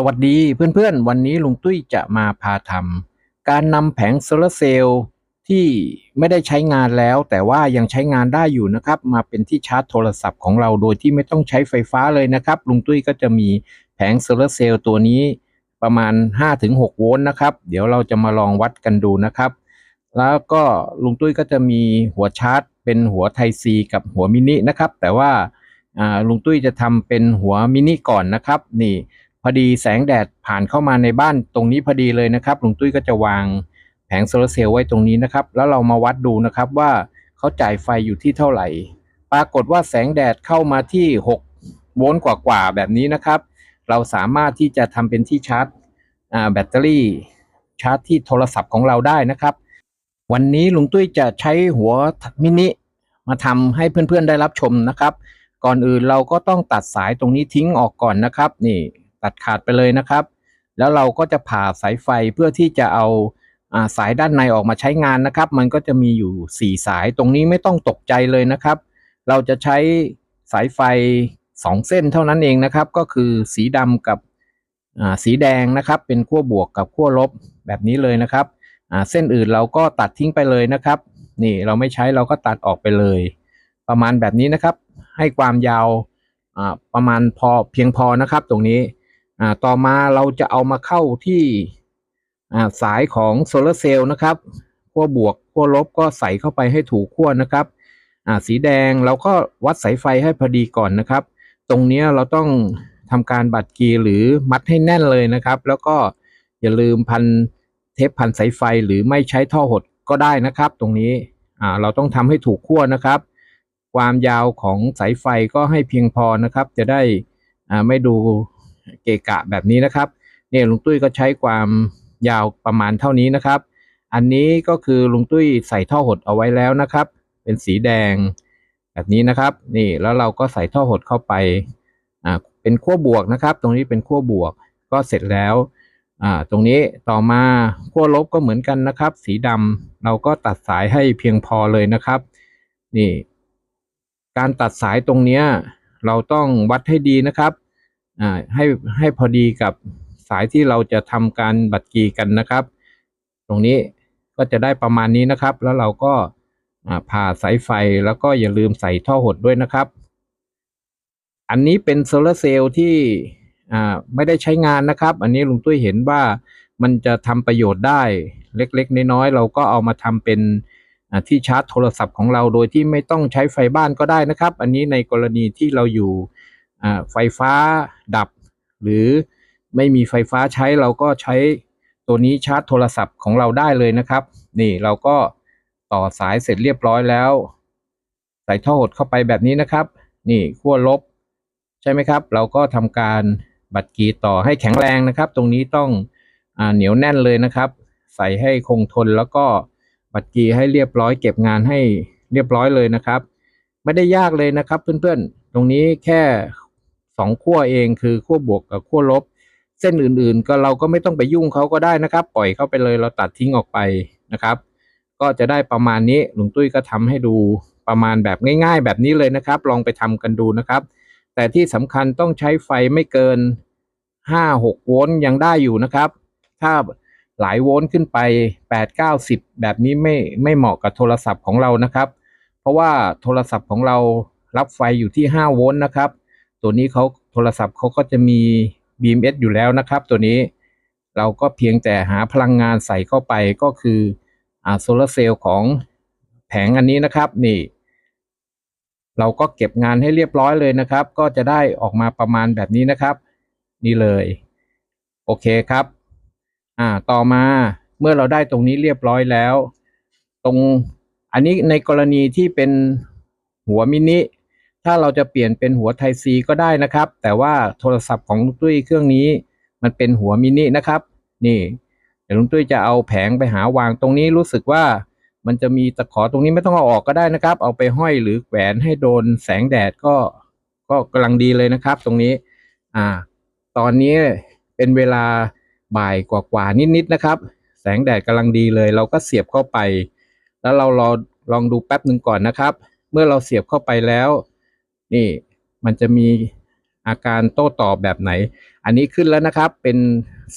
สวัสดีเพื่อนๆ วันนี้ลุงตุ้ยจะมาพาทำการนำแผงโซลาร์เซลล์ที่ไม่ได้ใช้งานแล้ว แต่ว่ายังใช้งานได้อยู่นะครับ มาเป็นที่ชาร์จโทรศัพท์ของเราโดยที่ไม่ต้องใช้ไฟฟ้าเลยนะครับ ลุงตุ้ยก็จะมีแผงโซลาร์เซลล์ตัวนี้ประมาณ 5-6 โวลต์นะครับ เดี๋ยวเราจะมาลองวัดกันดูนะครับ แล้วก็ลุงตุ้ยก็จะมีหัวชาร์จ เป็นหัวไทซีกับหัวมินินะครับ แต่ว่าลุงตุ้ยจะทำเป็นหัวมินิก่อนนะครับนี่ พอดีแสงแดดผ่านเข้ามาในบ้านตรงนี้พอดีเลยนะครับลุงตุ้ยก็จะวางแผงโซลาร์เซลล์ไว้ตรงนี้นะครับ แล้วเรามาวัดดูนะครับว่าเขาจ่ายไฟอยู่ที่เท่าไหร่ ปรากฏว่าแสงแดดเข้ามาที่ 6 โวลต์กว่าๆแบบนี้นะครับ เราสามารถที่จะทำเป็นที่ชาร์จแบตเตอรี่ชาร์จที่โทรศัพท์ของเราได้นะครับ วันนี้ลุงตุ้ยจะใช้หัวมินิมาทำให้เพื่อนๆได้รับชมนะครับ ก่อนอื่นเราก็ต้องตัดสายตรงนี้ทิ้งออกก่อนนะครับ นี่ ตัดขาดไปเลยนะครับ แล้วเราก็จะผ่าสายไฟเพื่อที่จะเอาสายด้านในออกมาใช้งานนะครับ มันก็จะมีอยู่ 4 สายตรงนี้ไม่ต้องตกใจเลยนะครับ เราจะใช้สายไฟ 2 เส้นเท่านั้นเองนะครับ ก็คือสีดำกับสีแดงนะครับ เป็นขั้วบวกกับขั้วลบแบบนี้เลยนะครับเส้นอื่นเราก็ตัดทิ้งไปเลยนะครับ นี่เราไม่ใช้เราก็ตัดออกไปเลย ประมาณแบบนี้นะครับ ให้ความยาวประมาณพอเพียงพอนะครับตรงนี้ อ่าต่อมาเราจะเอามาเข้าที่อ่าสายของโซลาร์เซลล์นะครับขั้วบวกขั้วลบก็ใส่เข้าไปให้ถูกขั้วนะครับอ่าสีแดงเราก็วัดสายไฟให้พอดีก่อนนะครับ ตรงนี้เราต้องทำการบัดกีหรือมัดให้แน่นเลยนะครับ แล้วก็อย่าลืมพันเทปพันสายไฟหรือไม่ใช้ท่อหดก็ได้นะครับ ตรงนี้อ่าเราต้องทำให้ถูกขั้วนะครับ ความยาวของสายไฟก็ให้เพียงพอนะครับ จะได้อ่าไม่ดู เกะกะแบบนี้นะครับเนี่ยลุงตุ้ยก็ใช้ความยาวประมาณเท่านี้นะครับ อันนี้ก็คือลุงตุ้ยใส่ท่อหดเอาไว้แล้วนะครับ เป็นสีแดงแบบนี้นะครับ นี่แล้วเราก็ใส่ท่อหดเข้าไปอ่าเป็นขั้วบวกนะครับ ตรงนี้เป็นขั้วบวกก็เสร็จแล้วอ่าตรงนี้ต่อมาขั้วลบก็เหมือนกันนะครับ สีดำเราก็ตัดสายให้เพียงพอเลยนะครับ นี่ การตัดสายตรงเนี้ยเราต้องวัดให้ดีนะครับ ให้ให้พอดีกับสายที่เราจะทำการบัดกีกันนะครับ ตรงนี้ก็จะได้ประมาณนี้นะครับ แล้วเราก็ผ่าสายไฟแล้วก็อย่าลืมใส่ท่อหดด้วยนะครับ อันนี้เป็นโซลาร์เซลล์ที่ไม่ได้ใช้งานนะครับ อันนี้ลุงตุ้ยเห็นว่ามันจะทำประโยชน์ได้เล็กๆ น้อยๆ เราก็เอามาทำเป็นที่ชาร์จโทรศัพท์ของเราโดยที่ไม่ต้องใช้ไฟบ้านก็ได้นะครับ อันนี้ในกรณีที่เราอยู่ ไฟฟ้าดับ หรือไม่มีไฟฟ้าใช้เราก็ใช้ตัวนี้ชาร์จโทรศัพท์ของเราได้เลยนะครับ นี่เราก็ต่อสายเสร็จเรียบร้อยแล้ว ใส่ท่อหดเข้าไปแบบนี้นะครับ นี่ขั้วลบ ใช่ไหมครับ เราก็ทำการบัดกีต่อให้แข็งแรงนะครับ ตรงนี้ต้องอ่าเหนียวแน่นเลยนะครับ ใส่ให้คงทนแล้วก็บัตรกีให้เรียบร้อย เก็บงานให้เรียบร้อยเลยนะครับ ไม่ได้ยากเลยนะครับ เพื่อนๆ ตรงนี้แค่ สองขั้วเองคือขั้วบวกกับขั้วลบ เส้นอื่นๆ ก็เราก็ไม่ต้องไปยุ่งเขาก็ได้นะครับ ปล่อยเข้าไปเลยเราตัดทิ้งออกไปนะครับ ก็จะได้ประมาณนี้ลุงตุ้ยก็ทำให้ดูประมาณแบบง่าย ๆ แบบนี้เลยนะครับ ลองไปทำกันดูนะครับ แต่ที่สำคัญต้องใช้ไฟไม่เกิน 5-6 โวลต์ยังได้อยู่นะครับ ถ้าหลายโวลต์ขึ้นไป 8 9 10 แบบนี้ไม่ไม่เหมาะกับโทรศัพท์ของเรานะครับ เพราะว่าโทรศัพท์ของเรารับไฟอยู่ที่ 5 โวลต์นะครับ ตัวนี้เขาโทรศัพท์เขาก็จะมี BMS อยู่แล้วนะครับ ตัวนี้เราก็เพียงแต่หาพลังงานใส่เข้าไปก็คืออ่าโซลาร์เซลล์ของแผงอันนี้นะครับนี่ เราก็เก็บงานให้เรียบร้อยเลยนะครับ ก็จะได้ออกมาประมาณแบบนี้นะครับ นี่เลย โอเคครับ อ่าต่อมาเมื่อเราได้ตรงนี้เรียบร้อยแล้ว ตรงอันนี้ในกรณีที่เป็นหัวมินิ ถ้าเราจะเปลี่ยนเป็นหัวไทซีก็ได้นะครับ แต่ว่าโทรศัพท์ของลุงตุ้ยเครื่องนี้มันเป็นหัวมินินะครับ นี่เดี๋ยวลุงตุ้ยจะเอาแผงไปหาวางตรงนี้รู้สึกว่ามันจะมีตะขอตรงนี้ไม่ต้องเอาออกก็ได้นะครับ เอาไปห้อยหรือแขวนให้โดนแสงแดดก็ ก็กำลังดีเลยนะครับ ตรงนี้ อ่า ตอนนี้เป็นเวลาบ่ายกว่าๆนิดๆนะครับ แสงแดดกำลังดีเลย เราก็เสียบเข้าไป แล้วเรารอลองดูแป๊บหนึ่งก่อนนะครับ เมื่อเราเสียบเข้าไปแล้ว นี่มันจะมีอาการโต้ตอบแบบไหน อันนี้ขึ้นแล้วนะครับ เป็น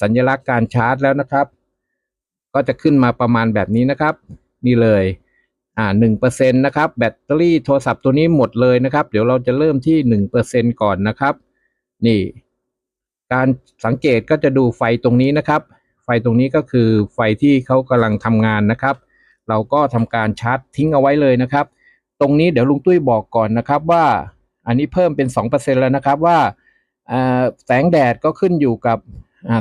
สัญลักษณ์การชาร์จแล้วนะครับ ก็จะขึ้นมาประมาณแบบนี้นะครับ นี่เลยอ่าหนึ่งเปอร์เซ็นต์นะครับ แบตเตอรี่โทรศัพท์ตัวนี้หมดเลยนะครับ เดี๋ยวเราจะเริ่มที่หนึ่งเปอร์เซ็นก่อนนะครับ นี่ การสังเกตก็จะดูไฟตรงนี้นะครับ ไฟตรงนี้ก็คือไฟที่เขากำลังทำงานนะครับ เราก็ทำการชาร์จทิ้งเอาไว้เลยนะครับ ตรงนี้เดี๋ยวลุงตุ้ยบอกก่อนนะครับว่า อันนี้เพิ่มเป็น 2%แล้วนะครับว่าแสงแดดก็ขึ้นอยู่กับ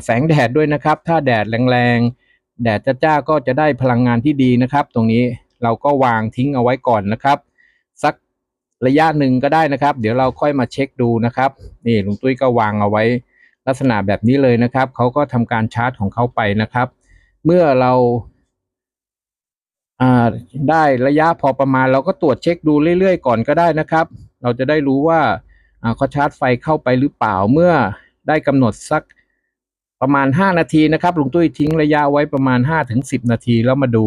แสงแดดด้วยนะครับ ถ้าแดดแรงๆ แดดจ้าๆก็จะได้พลังงานที่ดีนะครับ ตรงนี้เราก็วางทิ้งเอาไว้ก่อนนะครับ สักระยะหนึ่งก็ได้นะครับ เดี๋ยวเราค่อยมาเช็คดูนะครับ นี่ลุงตุ้ยก็วางเอาไว้ ลักษณะแบบนี้เลยนะครับเขาก็ทำการชาร์จของเขาไปนะครับ เมื่อเรา ได้ระยะพอประมาณเราก็ตรวจเช็คดูเรื่อยๆ ก่อนก็ได้นะครับ เราจะได้รู้ว่าเขาชาร์จไฟเข้าไปหรือเปล่าเมื่อได้กำหนดสักประมาณ 5 นาทีนะครับลุงตุ้ยทิ้งระยะไว้ประมาณ 5-10 นาทีแล้วมาดู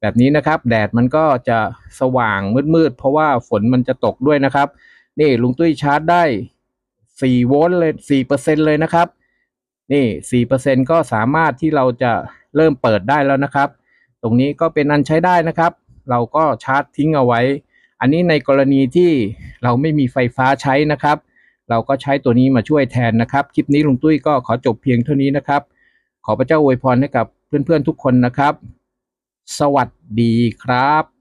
แบบนี้นะครับ แดดมันก็จะสว่างมืดๆ เพราะว่าฝนมันจะตกด้วยนะครับ นี่ลุงตุ้ยชาร์จได้ 4 โวลต์เลย4เปอร์เซ็นเลยนะครับ นี่4เปอร์เซ็นก็สามารถที่เราจะเริ่มเปิดได้แล้วนะครับ ตรงนี้ก็เป็นอันใช้ได้นะครับ เราก็ชาร์จทิ้งเอาไว้ อันนี้ในกรณีที่เราไม่มีไฟฟ้าใช้นะครับ เราก็ใช้ตัวนี้มาช่วยแทนนะครับ คลิปนี้ลุงตุ้ยก็ขอจบเพียงเท่านี้นะครับ ขอพระเจ้าอวยพรให้กับเพื่อนๆทุกคนนะครับ สวัสดีครับ